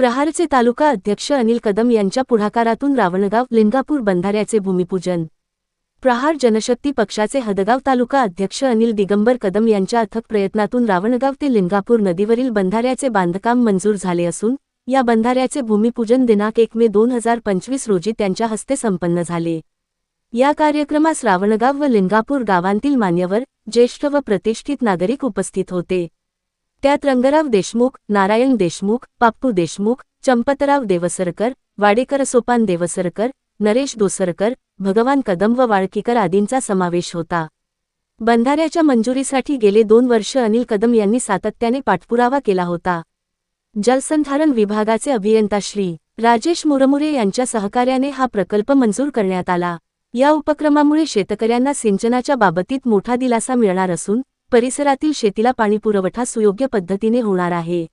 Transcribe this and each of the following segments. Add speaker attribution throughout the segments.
Speaker 1: प्रहारचे तालुका अध्यक्ष अनिल कदम यांच्या पुढाकारातून रावणगाव लिंगापूर बंधाऱ्याचे भूमिपूजन. प्रहार जनशक्ती पक्षाचे हदगाव तालुका अध्यक्ष अनिल दिगंबर कदम यांच्या अथक प्रयत्नातून रावणगाव ते लिंगापूर नदीवरील बंधाऱ्याचे बांधकाम मंजूर झाले असून या बंधाऱ्याचे भूमिपूजन दिनांक एक मे दोन हजार पंचवीस रोजी त्यांच्या हस्ते संपन्न झाले. या कार्यक्रमास रावणगाव व लिंगापूर गावांतील मान्यवर ज्येष्ठ व प्रतिष्ठित नागरिक उपस्थित होते. त्यात रंगराव देशमुख नारायण देशमुख पाप्पू देशमुख चंपतराव देवसरकर वाडेकर सोपान देवसरकर नरेश दोसरकर भगवान कदम व वाळकीकर आदींचा समावेश होता. बंधाऱ्याच्या मंजुरीसाठी गेले दोन वर्ष अनिल कदम यांनी सातत्याने पाठपुरावा केला होता. जलसंधारण विभागाचे अभियंता श्री. राजेश मुरमुरे यांच्या सहकार्याने हा प्रकल्प मंजूर करण्यात आला. या उपक्रमामुळे शेतकऱ्यांना सिंचनाच्या बाबतीत मोठा दिलासा मिळणार असून परिसरातील शेतीला पाणीपुरवठा सुयोग्य पद्धतीने होणार आहे.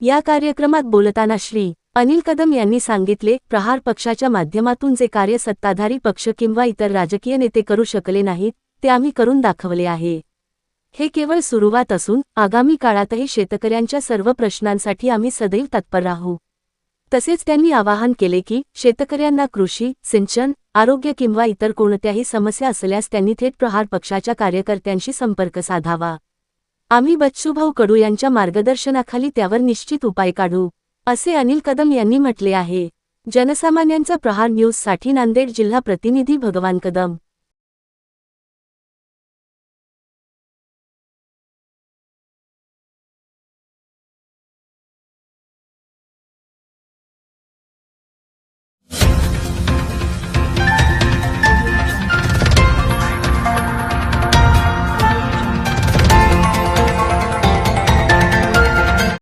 Speaker 1: या कार्यक्रमात बोलताना श्री. अनिल कदम यांनी सांगितले प्रहार पक्षाच्या माध्यमातून जे कार्य सत्ताधारी पक्ष किंवा इतर राजकीय नेते करू शकले नाहीत ते आम्ही करून दाखवले आहे. हे केवळ सुरुवात असून आगामी काळातही शेतकऱ्यांच्या सर्व प्रश्नांसाठी आम्ही सदैव तत्पर राहू. तसेच त्यांनी आवाहन केले की शेतकऱ्यांना कृषी सिंचन आरोग्य किंवा इतर कोणत्याही समस्या असल्यास त्यांनी थेट प्रहार पक्षाच्या कार्यकर्त्यांशी संपर्क साधावा. आम्ही बच्चूभाऊ कडू यांच्या मार्गदर्शनाखाली त्यावर निश्चित उपाय काढू असे अनिल कदम यांनी म्हटले आहे. जनसामान्यांचा प्रहार न्यूजसाठी नांदेड जिल्हा प्रतिनिधी भगवान कदम.